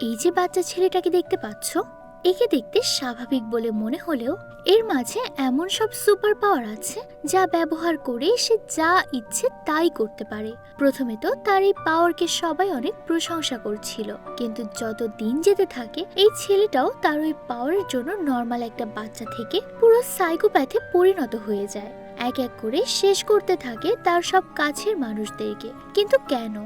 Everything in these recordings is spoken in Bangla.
এই যে বাচ্চা ছেলেটাকে দেখতে পাচ্ছ, একে দেখতে স্বাভাবিক বলে মনে হলেও এর মাঝে এমন সব সুপার পাওয়ার আছে যা ব্যবহার করে সে যা ইচ্ছে তাই করতে পারে। প্রথমে তো তার এই পাওয়ারকে সবাই অনেক প্রশংসা করছিল, কিন্তু যত দিন যেতে থাকে, এই ছেলেটাও তার ওই পাওয়ারের জন্য নর্মাল একটা বাচ্চা থেকে পুরো সাইকোপ্যাথে পরিণত হয়ে যায়। এক এক করে শেষ করতে থাকে তার সব কাছের মানুষদেরকে। কিন্তু কেন?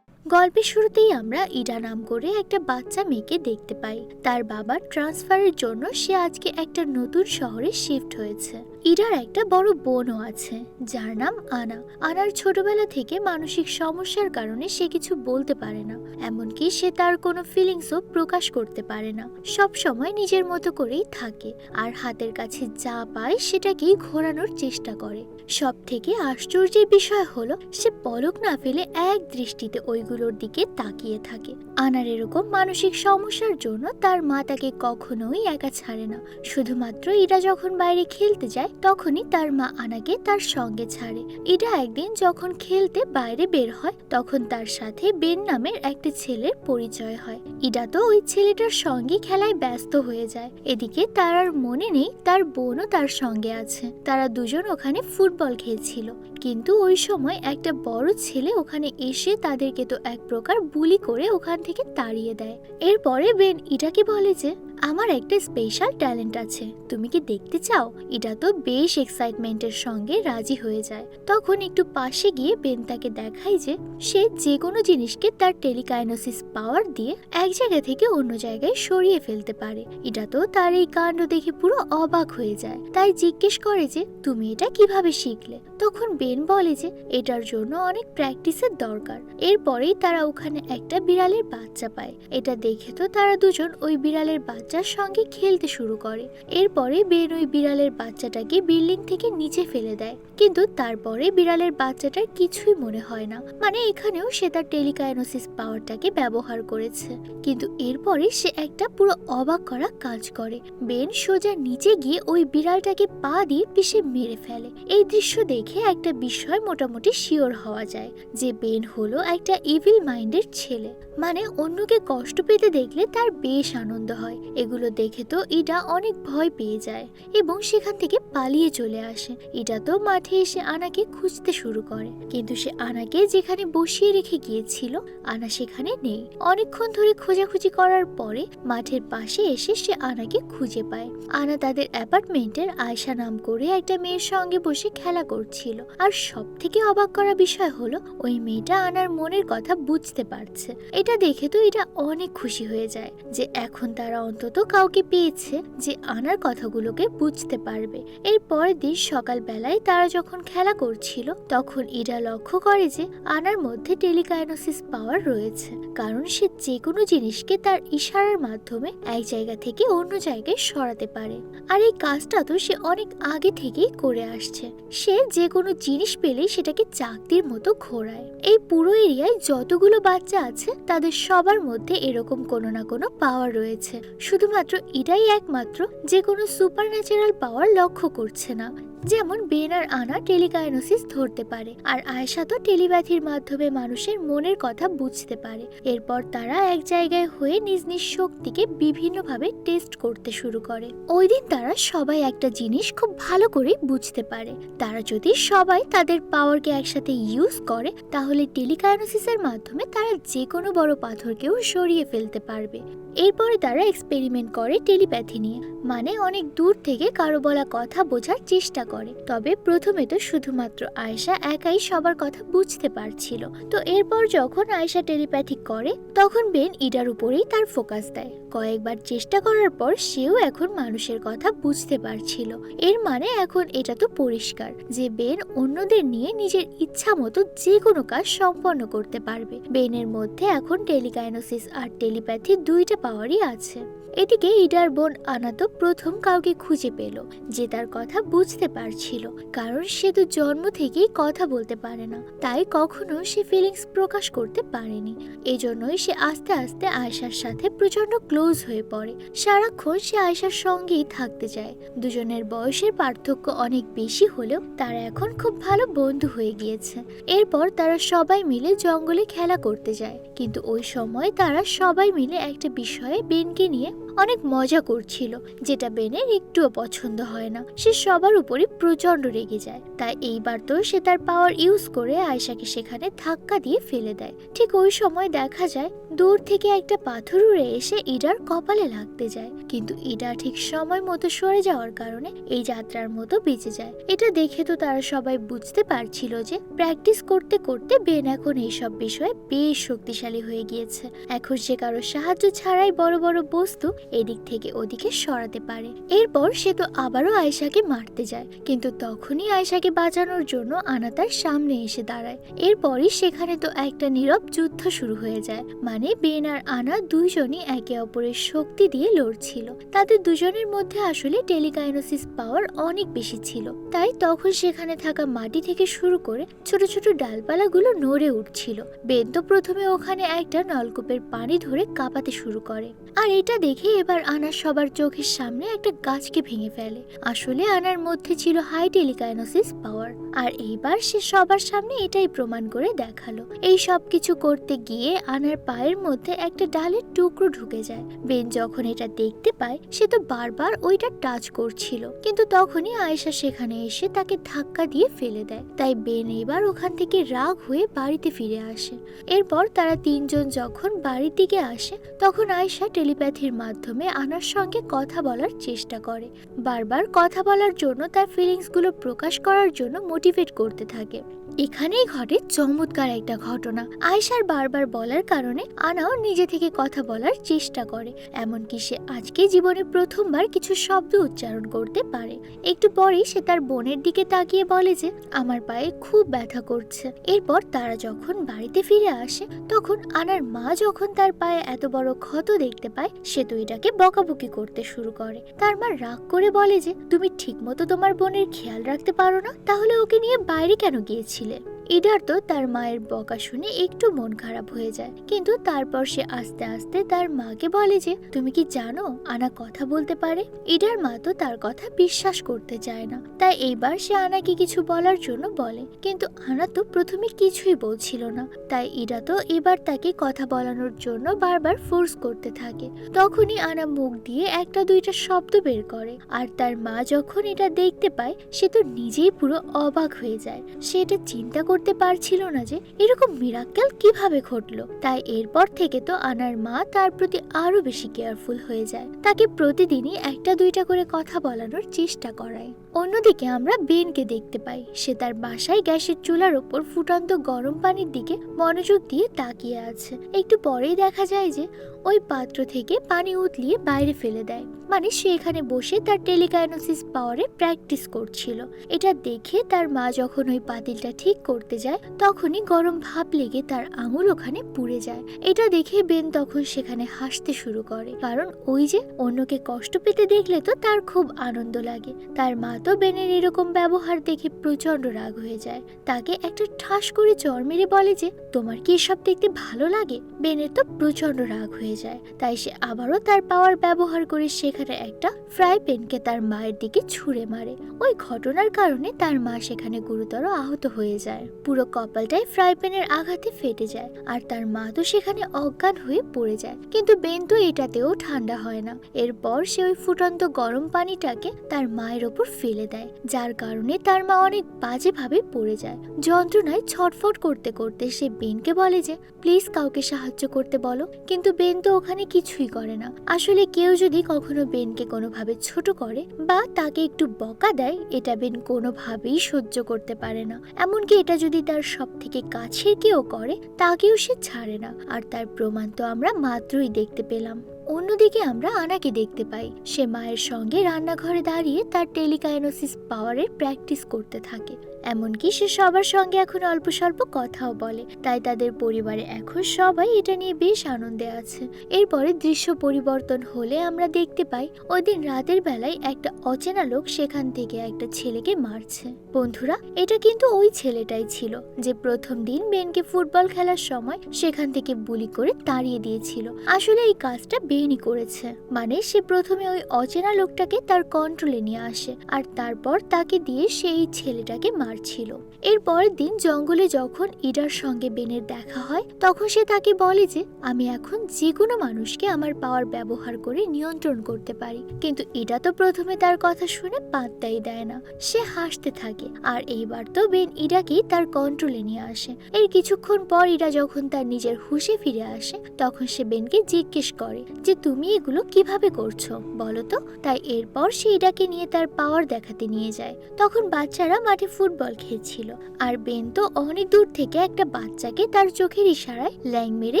গল্পের শুরুতেই আমরা ইডা নাম করে একটা বাচ্চা মেয়েকে দেখতে পাই। তার বাবার ট্রান্সফারের জন্য সে আজকে একটা নতুন শহরে শিফট হয়েছে। ইডার একটা বড় বোনও আছে, যার নাম আনা। আনার ছোটবেলা থেকে মানসিক সমস্যার কারণে সে কিছু বলতে পারে না, এমনকি সে তার কোনো ফিলিংসও প্রকাশ করতে পারে না। সব সময় নিজের মতো করেই থাকে, আর হাতের কাছে যা পায় সেটাকেই ঘোরানোর চেষ্টা করে। সব থেকে আশ্চর্যের বিষয় হলো, সে পলক না ফেলে এক দৃষ্টিতে ওইগুলোর দিকে তাকিয়ে থাকে। আনার এরকম মানসিক সমস্যার জন্য তার মা তাকে কখনোই একা ছাড়ে না। শুধুমাত্র ইরা যখন বাইরে খেলতে যায় তখনই তার মা আনাকে তার সঙ্গে ছাড়ে। এটা একদিন যখন খেলতে বাইরে বের হয়, তখন তার সাথে বেন নামের একটি ছেলের পরিচয় হয়। ইডা তো ওই ছেলেটার সঙ্গে খেলায় ব্যস্ত হয়ে যায়। এদিকে তার আর মনে নেই, তার বোনও তার সঙ্গে আছে। তারা দুজন ওখানে ফুটবল খেলছিল। কিন্তু ওই সময় একটা বড় ছেলে ওখানে এসে তাদেরকে তো এক প্রকার বুলি করে ওখান থেকে তাড়িয়ে দেয়। এরপরে বেন ইটাকে বলে যে, আমার একটা স্পেশাল ট্যালেন্ট আছে। তুমি কি দেখতে চাও? এটা তো বেশ এক্সাইটমেন্টের সঙ্গে রাজি হয়ে যায়। তখন একটু পাশে গিয়ে বেন তাকে দেখায় যে, সে যে কোনো জিনিসকে তার টেলিকাইনোসিস পাওয়ার দিয়ে এক জায়গা থেকে অন্য জায়গায় সরিয়ে ফেলতে পারে। এটা তো তার এই কাণ্ড দেখে পুরো অবাক হয়ে যায়। তাই জিজ্ঞেস করে যে, তুমি এটা কীভাবে শিখলে? তখন বেন বলে যে, এটার জন্য অনেক প্র্যাকটিসের দরকার। এরপরেই তারা ওখানে একটা বিড়ালের বাচ্চা পায়। এটা দেখে তো তারা দুজন ওই বিড়ালের বাচ্চার সঙ্গে খেলতে শুরু করে। এরপরে বেন ওই বিড়ালের বাচ্চাটাকে বিল্ডিং থেকে নিচে ফেলে দেয়। কিন্তু তারপরে বিড়ালের বাচ্চাটার কিছুই মনে হয় না। মানে এখানেও সে তার টেলিকায়নোসিস পাওয়ারটাকে ব্যবহার করেছে। কিন্তু এরপরে সে একটা পুরো অবাক করা কাজ করে। বেন সোজা নিচে গিয়ে ওই বিড়ালটাকে পা দিয়ে পিষে মেরে ফেলে। এই দৃশ্য দেখে একটা বিষয় মোটামুটি শিওর হওয়া যায় যে বেন হলো একটা ইভিল মাইন্ডের ছেলে। মানে অন্যকে কষ্ট পেতে দেখলে তার বেশ আনন্দ হয়। এগুলো দেখে তো ইডা অনেক ভয় পেয়ে যায় এবং সেখান থেকে পালিয়ে চলে আসে। ইডা তো মাঠে এসে আনাকে খুঁজতে শুরু করে। কিন্তু সে আনাকে যেখানে বসিয়ে রেখে গিয়েছিল, আনা সেখানে নেই। অনেকক্ষণ ধরে খোঁজাখুঁজি করার পরে মাঠের পাশে এসে সে আনাকে খুঁজে পায়। আনা তাদের অ্যাপার্টমেন্টের আয়শা নাম করে একটা মেয়ের সঙ্গে বসে খেলা করছিল আর সব থেকে অবাক করা বিষয় হলো, ওই মেয়েটা আনার মনের কথা বুঝতে পারছে। এটা দেখে তো এটা অনেক খুশি হয়ে যায় যে এখন তারা অন্তত কাউকে পেয়েছে যে আনার কথাগুলোকে বুঝতে পারবে। এর পরের দিন সকালবেলায় তারা যখন খেলা করছিল, তখন ইরা লক্ষ্য করে যে আনার মধ্যে টেলিকাইনোসিস পাওয়ার রয়েছে। কারণ সে যে কোনো জিনিসকে তার ইশারার মাধ্যমে এক জায়গা থেকে অন্য জায়গায় সরাতে পারে। আর এই কাজটা তো সে অনেক আগে থেকেই করে আসছে। সে যে কোনো জিনিস পেলেই সেটাকে চাকতির মতো ঘোরায়। এই পুরো এরিয়ায় যতগুলো বাচ্চা আছে, তাদের সবার মধ্যে এরকম কোনো না কোনো পাওয়ার রয়েছে। শুধুমাত্র এটাই একমাত্র যে কোনো সুপার ন্যাচারাল পাওয়ার লক্ষ্য করছে না। যেমন বেন আর আনা টেলিকাইনোসিস ধরতে পারে, আর আয়সা তো টেলিপ্যাথির মাধ্যমে মানুষের মনের কথা বুঝতে পারে। এরপর তারা এক জায়গায় হয়ে নিজ নিজ শক্তিকে বিভিন্নভাবে টেস্ট করতে শুরু করে। ওই দিন তারা সবাই একটা জিনিস খুব ভালো করে বুঝতে পারে। তারা যদি সবাই তাদের পাওয়ারকে একসাথে ইউজ করে, তাহলে টেলিকায়নোসিসের মাধ্যমে তারা যে কোনো বড় পাথরকেও সরিয়ে ফেলতে পারবে। এরপরে তারা এক্সপেরিমেন্ট করে টেলিপ্যাথি নিয়ে মানে অনেক দূর থেকে কারও বলা কথা বোঝার চেষ্টা করে তবে প্রথমে তো শুধুমাত্র আয়শা একাই সবার কথা বুঝতে পারছিল। তো এরপর যখন আয়শা টেলিপ্যাথি করে, তখন বেন ইডার উপরেই তার ফোকাস দেয়। কয়েকবার চেষ্টা করার পর সেও এখন মানুষের কথা বুঝতে পারছিল। এর মানে এখন এটা তো পরিষ্কার যে বেন অন্যদের নিয়ে নিজের ইচ্ছা মতো যে কোনো কাজ সম্পন্ন করতে পারবে। বেনের মধ্যে এখন টেলিকাইনোসিস আর টেলিপ্যাথি দুইটা পাওয়ারই আছে। এদিকে ইডার বোন আনা তো প্রথম কাউকে খুঁজে পেল, যে তার কথা বুঝতে পারছিল, কারণ সে তো জন্ম থেকেই কথা বলতে পারে না, তাই কখনো সে ফিলিংস প্রকাশ করতে পারেনি। এজন্যই সে আস্তে আস্তে আয়শার সাথে প্রচণ্ড ক্লোজ হয়ে পড়ে। সারাক্ষণ সে আয়শার সঙ্গেই থাকতে চায়। দুজনের বয়সের পার্থক্য অনেক বেশি হলেও তারা এখন খুব ভালো বন্ধু হয়ে গিয়েছে। এরপর তারা সবাই মিলে জঙ্গলে খেলা করতে যায়। কিন্তু ওই সময় তারা সবাই মিলে একটা বিষয়ে বেনকে নিয়ে অনেক মজা করছিল, যেটা বেনের একটুও পছন্দ হয় না। সে সবার উপরই প্রচণ্ড রেগে যায়। তাই এইবার তো সে তার পাওয়ার ইউজ করে আয়শাকে সেখানে ধাক্কা দিয়ে ফেলে দেয়। ঠিক ওই সময় দেখা যায়, দূর থেকে একটা পাথর উড়ে এসে ইডার কপালে লাগতে যায়। কিন্তু ইডা ঠিক সময় মতো সরে যাওয়ার কারণে এই যাত্রার মতো বেঁচে যায়। এটা দেখে তো তারা সবাই বুঝতে পারছিল যে প্র্যাকটিস করতে করতে বেন এখন এইসব বিষয়ে বেশ শক্তিশালী হয়ে গিয়েছে। এখন সে কারও সাহায্য ছাড়াই বড় বড় বস্তু এদিক থেকে ওদিকে সরাতে পারে। এরপর সে তো আবারও আয়শাকে মারতে যায়। কিন্তু তখনই আয়শাকে বাঁচানোর জন্য আনা তার সামনে এসে দাঁড়ায়। এরপরই সেখানে তো একটা নীরব যুদ্ধ শুরু হয়ে যায়। মানে বেন আর আনা দুইজনই একে অপরের শক্তি দিয়ে লড়ছিল। তাদের দুজনের মধ্যে আসলে টেলিকাইনোসিস পাওয়ার অনেক বেশি ছিল। তাই তখন সেখানে থাকা মাটি থেকে শুরু করে ছোট ছোট ডালপালাগুলো নড়ে উঠছিল। বেন তো প্রথমে ওখানে একটা নলকূপের পানি ধরে কাঁপাতে শুরু করে। আর এটা দেখে এবার আনার সবার চোখের সামনে একটা গাছকে ভেঙে ফেলে। আসলে আনার মধ্যে ছিল হাই টেলিকাইনোসিস পাওয়ার। আর এইবার সে সবার সামনে এটাই প্রমাণ করে দেখাল। এই সব কিছু করতে গিয়ে আনার পায়ের মধ্যে একটা ডালের টুকরো ঢুকে যায়। বেন যখন এটা দেখতে পায়, সে তো বারবার ওইটা টাচ করছিল। কিন্তু তখনই আয়েশা সেখানে এসে তাকে ধাক্কা দিয়ে ফেলে দেয়। তাই বেন এবার ওখান থেকে রাগ হয়ে বাড়িতে ফিরে আসে। এরপর তারা তিনজন যখন বাড়ির দিকে আসে, তখন আয়েশা টেলিপ্যাথির মাধ্যমে আনার সঙ্গে কথা বলার চেষ্টা করে। বারবার কথা বলার জন্য তার ফিলিংসগুলো প্রকাশ করার জন্য মোটিভেট করতে থাকে। এখানেই ঘটে চমৎকার একটা ঘটনা। আয়সার বারবার বলার কারণে আনাও নিজে থেকে কথা বলার চেষ্টা করে। এমনকি সে আজকে জীবনে প্রথমবার কিছু শব্দ উচ্চারণ করতে পারে। একটু পরেই সে তার বোনের দিকে তাকিয়ে বলে যে, আমার পায়ে খুব ব্যথা করছে। এরপর তারা যখন বাড়িতে ফিরে আসে, তখন আনার মা যখন তার পায়ে এত বড় ক্ষত দেখতে পায়, সে তো এটাকে বকাবকি করতে শুরু করে। তার মা রাগ করে বলে যে, তুমি ঠিকমতো তোমার বোনের খেয়াল রাখতে পারো না, তাহলে ওকে নিয়ে বাইরে কেন গিয়েছিলে ইডার তো তার মায়ের বকা শুনে একটু মন খারাপ হয়ে যায়। কিন্তু তারপর সে আস্তে আস্তে তার মাকে বলে যে, তুমি কি জানো আনা কথা বলতে পারে? ইডার মা তো তার কথা বিশ্বাস করতে চায় না। তাই এইবার সে আনাকে কিছু বলার জন্য বলে। কিন্তু আনা তো প্রথমে কিছুই বলছিল না। তাই ইডা তো এবার তাকে কথা বলানোর জন্য বারবার ফোর্স করতে থাকে। তখনই আনা মুখ দিয়ে একটা দুইটা শব্দ বের করে। আর তার মা যখন এটা দেখতে পায়, সে তো নিজেই পুরো অবাক হয়ে যায়। সে এটা চিন্তা করতে পারছিল না যে এরকম মিরাক্কেল কীভাবে ঘটলো। তাই এরপর থেকে তো আনার মা তার প্রতি আরও বেশি কেয়ারফুল হয়ে যায়। তাকে প্রতিদিনই একটা দুইটা করে কথা বলানোর চেষ্টা করায়। অন্যদিকে আমরা বেনকে দেখতে পাই। সে তার বাসায় গ্যাসের চুলার ওপর ফুটন্ত গরম পানির দিকে মনোযোগ দিয়ে তাকিয়ে আছে। একটু পরেই দেখা যায় যে ওই পাত্র থেকে পানি উতলিয়ে বাইরে ফেলে দেয়। মানে সে এখানে বসে তার টেলিকাইনোসিস পাওয়ারে প্র্যাকটিস করছিল। এটা দেখে তার মা যখন ওই পাতিলটা ঠিক করতে যায়, তখনই গরম ভাপ লেগে তার আঙুল ওখানে পুড়ে যায়। এটা দেখে বেন তখন সেখানে হাসতে শুরু করে। কারণ ওই যে অন্যকে কষ্ট পেতে দেখলে তো তার খুব আনন্দ লাগে। তার মা তো বেনের এরকম ব্যবহার দেখে প্রচণ্ড রাগ হয়ে যায়। তাকে একটা ঠাস করে চর মেরে বলে যে, তোমার কি এসব দেখতে ভালো লাগে? বেনের তো প্রচণ্ড রাগ হয়ে যায়। তাই সে আবারও তার পাওয়ার ব্যবহার করে সেখানে একটা ফ্রাই প্যানকে তার মায়ের দিকে ছুঁড়ে মারে। ওই ঘটনার কারণে তার মা সেখানে গুরুতর আহত হয়ে যায়। পুরো কপালটাই ফ্রাই প্যানের আঘাতে ফেটে যায় আর তার মা তো সেখানে অজ্ঞান হয়ে পড়ে যায়। কিন্তু বেন তো এটাতেও ঠান্ডা হয় না। এরপর সে ওই ফুটন্ত গরম পানিটাকে তার মায়ের ওপর ফেলে দেয়, যার কারণে তার মা অনেক বাজেভাবে পড়ে যায়। যন্ত্রণায় ছটফট করতে করতে সে বেনকে বলে যে, প্লিজ কাউকে সাহায্য করতে বলো। কিন্তু বেন তো ওখানে কিছুই করে না। আসলে কেউ যদি কখনো বেনকে কোনোভাবে ছোট করে বা তাকে একটু বকা দেয়, এটা বেন কোনোভাবেই সহ্য করতে পারে না। এমনকি এটা যদি তার সব থেকে কাছের কেউ করে, তাকেও সে ছাড়ে না। আর তার প্রমাণ তো আমরা মাত্রই দেখতে পেলাম। অন্যদিকে আমরা আনাকে দেখতে পাই। সে মায়ের সঙ্গে রান্নাঘরে দাঁড়িয়ে তার টেলিকাইনোসিস পাওয়ারের প্র্যাকটিস করতে থাকে। এমনকি সে সবার সঙ্গে এখন অল্প স্বল্প কথাও বলে। তাই তাদের পরিবারে এখন সবাই এটা নিয়ে বেশ আনন্দে আছে। এরপরে দৃশ্য পরিবর্তন হলে আমরা দেখতে পাই ওই দিন রাতের বেলায় একটা অচেনা লোক সেখান থেকে একটা ছেলেকে মারছে। বন্ধুরা, এটা কিন্তু ওই ছেলেটাই ছিল, যে প্রথম দিন বেনকে ফুটবল খেলার সময় সেখান থেকে বুলি করে তাড়িয়ে দিয়েছিল। আসলে এই কাজটা বেনই করেছে। মানে সে প্রথমে ওই অচেনা লোকটাকে তার কন্ট্রোলে নিয়ে আসে, আর তারপর তাকে দিয়ে সেই ছেলেটাকে মারছিল এর পরের দিন জঙ্গলে যখন ইডার সঙ্গে বেনের দেখা হয়, তখন সে তাকে বলে যে, আমি এখন যে কোনো মানুষকে আমার পাওয়ার ব্যবহার করে নিয়ন্ত্রণ করতে পারি। কিন্তু ইডা তো প্রথমে তার কথা শুনে পাত্তাই দেয় না। সে হাসতে থাকে। আর এইবার তো বেন ইডাকেই তার কন্ট্রোলে নিয়ে আসে। এর কিছুক্ষণ পর ইডা যখন তার নিজের হুশে ফিরে আসে, তখন সে বেনকে জিজ্ঞেস করে যে, তুমি এগুলো কীভাবে করছ? বলো তো। তাই এরপর সে ইডাকে নিয়ে তার পাওয়ার দেখাতে নিয়ে যায়। তখন বাচ্চারা মাঠে ফুটবল খেলছিল। আর বেন তো অনেক দূর থেকে একটা বাচ্চাকে তার চোখের ইশারায় ল্যাং মেরে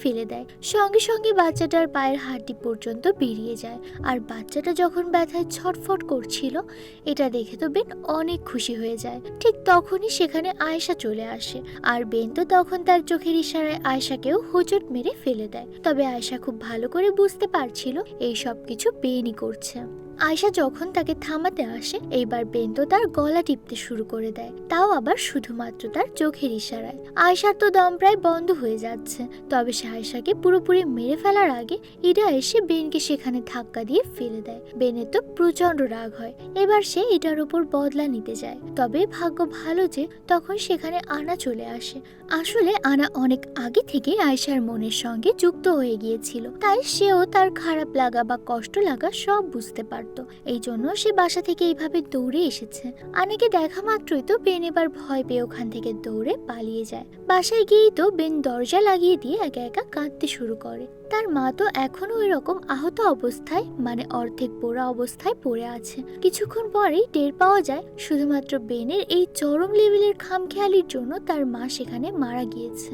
ফেলে দেয়। সঙ্গে সঙ্গে বাচ্চাটার পায়ের হাড্ডি পর্যন্ত বেরিয়ে যায়। আর বাচ্চাটা যখন ব্যথায় ছটফট করছিল, এটা দেখে তো বেন অনেক খুশি হয়ে যায়। ঠিক তখনই সেখানে আয়েশা চলে আসে। আর বেন তো তখন তার চোখের ইশারায় আয়েশাকেও হোঁচট মেরে ফেলে দেয়। তবে আয়েশা খুব ভালো করে বুঝতে পারছিল, এই সব কিছু বেনই করছে। আয়শা যখন তাকে থামাতে আসে, এইবার বেন তো তার গলা টিপতে শুরু করে দেয়। তাও আবার শুধুমাত্র তার চোখের ইশারায়। আয়শার তো দম প্রায় বন্ধ হয়ে যাচ্ছে। তবে সে আয়শাকে পুরোপুরি মেরে ফেলার আগে ইডা এসে বেনকে সেখানে ধাক্কা দিয়ে ফেলে দেয়। বেনের তো প্রচণ্ড রাগ হয়। এবার সে ইটার উপর বদলা নিতে যায়। তবে ভাগ্য ভালো যে তখন সেখানে আনা চলে আসে। আসলে আনা অনেক আগে থেকে আয়শার মনের সঙ্গে যুক্ত হয়ে গিয়েছিল। তাই সেও তার খারাপ লাগা বা কষ্ট লাগা সব বুঝতে পারত। এই জন্য সে বাসা থেকে এইভাবে দৌড়ে এসেছে। আনাকে দেখা মাত্রই তো বেন এবার ভয় পেয়ে ওখান থেকে দৌড়ে পালিয়ে যায়। বাসায় গিয়েই তো বেন দরজা লাগিয়ে দিয়ে একা একা কাঁদতে শুরু করে। তার মা তো এখনও ওই রকম আহত অবস্থায় মানে অর্ধেক পোড়া অবস্থায় পড়ে আছে। কিছুক্ষণ পরেই টের পাওয়া যায়, শুধুমাত্র বেনের এই চরম লেভেলের খামখেয়ালির জন্য তার মা সেখানে মারা গিয়েছে।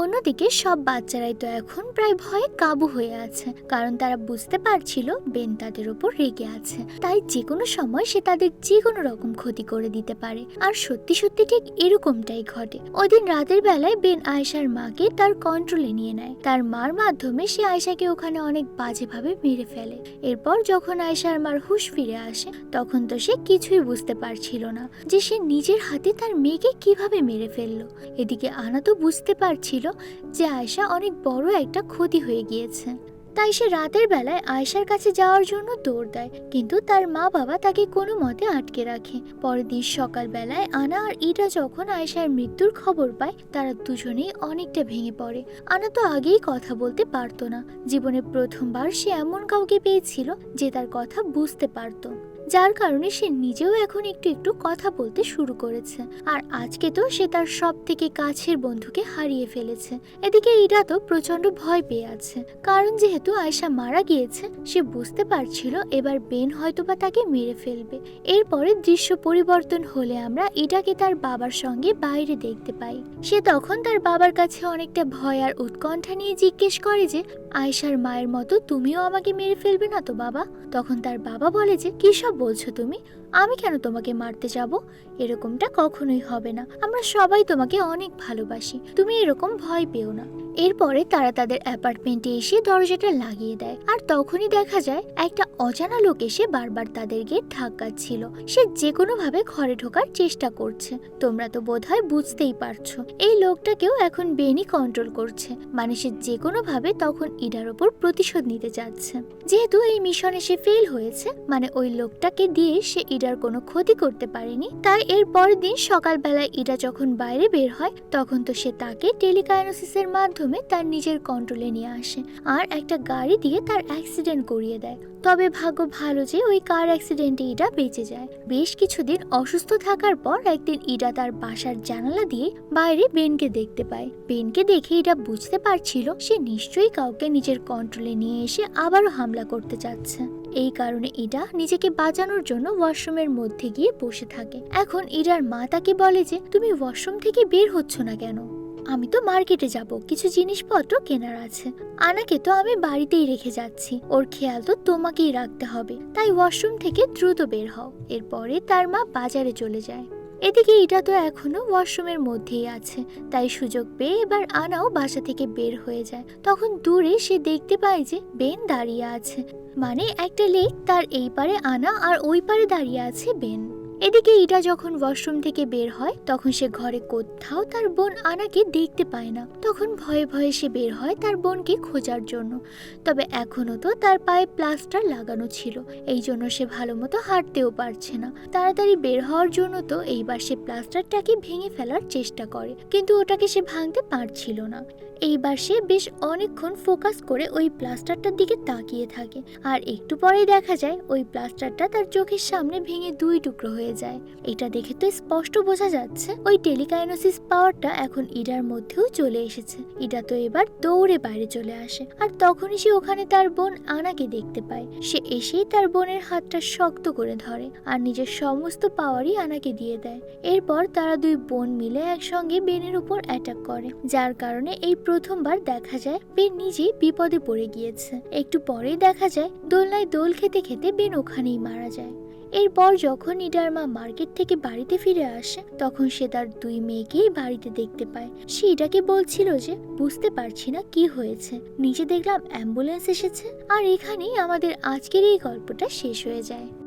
অন্যদিকে সব বাচ্চারাই তো এখন প্রায় ভয়ে কাবু হয়ে আছে, কারণ তারা বুঝতে পারছিল বেন তাদের উপর রেগে আছে। তাই যে কোনো সময় সে তাদের যে কোনো রকম ক্ষতি করে দিতে পারে। আর সত্যি সত্যি ঠিক এরকমটাই ঘটে। ওদিন রাতের বেলায় বেন আয়েশার মাকে তার কন্ট্রোলে নিয়ে নেয়। তার মার মাধ্যমে সে আয়সাকে ওখানে অনেক বাজেভাবে মেরে ফেলে। এরপর যখন আয়সার মার হুশ ফিরে আসে, তখন তো সে কিছুই বুঝতে পারছিল না যে সে নিজের হাতে তার মেয়েকে কীভাবে মেরে ফেলল। এদিকে আনা তো বুঝতে পারছিল যে আয়সা অনেক বড় একটা ক্ষতি হয়ে গিয়েছে। তাই সে রাতের বেলায় আয়েশার কাছে যাওয়ার জন্য দৌড় দেয়। কিন্তু তার মা বাবা তাকে কোনো মতে আটকে রাখে। পরের দিন সকালবেলায় আনা আর ইটা যখন আয়েশার মৃত্যুর খবর পায়, তারা দুজনেই অনেকটা ভেঙে পড়ে। আনা তো আগেই কথা বলতে পারতো না। জীবনে প্রথমবার সে এমন কাউকে পেয়েছিল যে তার কথা বুঝতে পারতো। যার কারণে সে নিজেও এখন একটু একটু কথা বলতে শুরু করেছে। আর আজকে তো সে তার সব থেকে কাছের বন্ধুকে হারিয়ে ফেলেছে। এদিকে ইরা তো প্রচণ্ড ভয় পেয়ে আছে। কারণ যেহেতু আয়সা মারা গিয়েছে, সে বুঝতে পারছিল এবার বেন হয়তোবা তাকে মেরে ফেলবে। এরপরে দৃশ্য পরিবর্তন হলে আমরা ইটাকে তার বাবার সঙ্গে বাইরে দেখতে পাই। সে তখন তার বাবার কাছে অনেকটা ভয় আর উৎকণ্ঠা নিয়ে জিজ্ঞেস করে যে আয়সার মায়ের মতো তুমিও আমাকে মেরে ফেলবে না তো বাবা? তখন তার বাবা বলে যে, কী সব বলছো তুমি? আমি কেন তোমাকে মারতে যাব? এরকমটা কখনোই হবে না। আমরা সবাই তোমাকে অনেক ভালোবাসি। তুমি এরকম ভয় পেও না। এরপরে তারা তাদের অ্যাপার্টমেন্টে এসে দরজাটা লাগিয়ে দেয়। আর তখনই দেখা যায়, একটা অজানা লোক এসে বারবার তাদের গেট ধাক্কাচ্ছিল সে যে কোনোভাবে ঘরে ঢোকার চেষ্টা করছে। তোমরা তো বোধহয় বুঝতেই পারছ। এই লোকটাকেও এখন বেনি কন্ট্রোল করছে। মানে সে যে কোনোভাবে তখন ইডার ওপর প্রতিশোধ নিতে যাচ্ছে। যেহেতু এই মিশনে সে ফেল হয়েছে মানে ওই লোকটাকে দিয়ে সে ইডার কোনো ক্ষতি করতে পারেনি। তাই এর পরের দিন সকালবেলায় ইডা যখন বাইরে বের হয়, তখন তো সে তাকে টেলিকাইনোসিসের মাধ্যমে তার নিজের কন্ট্রোলে নিয়ে আসে আর একটা গাড়ি দিয়ে তার অ্যাক্সিডেন্ট করিয়ে দেয়। তবে ভাগ্য ভালো যে ওই কার অ্যাক্সিডেন্টে ইডা বেঁচে যায়। বেশ কিছুদিন অসুস্থ থাকার পর একদিন ইডা তার বাসার জানালা দিয়ে বাইরে বেনকে দেখতে পায়। বেনকে দেখে ইডা বুঝতে পারছিল সে নিশ্চয়ই কাউকে নিজের কন্ট্রোলে নিয়ে এসে আবারও হামলা করতে চাচ্ছে। এই কারণে ইডা নিজেকে বাঁচানোর জন্য ওয়াশরুমের মধ্যে গিয়ে বসে থাকে। এখন ইডার মা তাকে বলে যে, তুমি ওয়াশরুম থেকে বের হচ্ছ না কেন? আমি তো মার্কেটে যাব, কিছু জিনিসপত্র কেনার আছে। আনাকে তো আমি বাড়িতেই রেখে যাচ্ছি। ওর খেয়াল তো তোমাকেই রাখতে হবে। তাই ওয়াশরুম থেকে দ্রুত বের হও। এরপরে তার মা বাজারে চলে যায়। এদিকে এটা তো এখনও ওয়াশরুমের মধ্যেই আছে। তাই সুযোগ পেয়ে এবার আনাও বাসা থেকে বের হয়ে যায়। তখন দূরে সে দেখতে পায় যে, বেন দাঁড়িয়ে আছে। মানে একটা লেক তার এই পারে আনা আর ওই পারে দাঁড়িয়ে আছে বেন। এদিকে ইটা যখন ওয়াশরুম থেকে বের হয়, তখন সে ঘরে কোথাও তার বোন আনাকে দেখতে পায় না। তখন ভয়ে ভয়ে সে বের হয় তার বোনকে খোঁজার জন্য। তবে এখনও তো তার পায়ে প্লাস্টার লাগানো ছিল, এই জন্য সে ভালো মতো হাঁটতেও পারছে না। তাড়াতাড়ি বের হওয়ার জন্য তো এইবার সে প্লাস্টারটাকে ভেঙে ফেলার চেষ্টা করে, কিন্তু ওটাকে সে ভাঙতে পারছিল না। এইবার সে বেশ অনেকক্ষণ ফোকাস করে ওই প্লাস্টারটার দিকে তাকিয়ে থাকে। আর একটু পরেই দেখা যায়, ওই প্লাস্টারটা তার চোখের সামনে ভেঙে দুই টুকরো হয়ে যায়। এটা দেখে তো স্পষ্ট বোঝা যাচ্ছে, ওই টেলিকাইনোসিস পাওয়ারটা এখন ইডার মধ্যেও চলে এসেছে। ইডা তো এবার দৌড়ে বাইরে চলে আসে, আর তখনই সে ওখানে তার বোন আনাকে দেখতে পায়। সে এসেই তার বোনের হাতটা শক্ত করে ধরে আর নিজের সমস্ত পাওয়ারই আনাকে দিয়ে দেয়। এরপর তারা দুই বোন মিলে একসঙ্গে বেনের উপর অ্যাটাক করে, যার কারণে এই প্রথমবার দেখা যায় বেন নিজেই বিপদে পড়ে গিয়েছে। একটু পরেই দেখা যায় দোলনায় দোল খেতে খেতে বেন ওখানেই মারা যায়। এরপর যখন ইডার মা মার্কেট থেকে বাড়িতে ফিরে আসে, তখন সে তার দুই মেয়েকেই বাড়িতে দেখতে পায়। সে ইডাকে বলছিল যে, বুঝতে পারছি না কি হয়েছে। নিচে দেখলাম অ্যাম্বুলেন্স এসেছে, আর এখানেই আমাদের আজকের এই গল্পটা শেষ হয়ে যায়।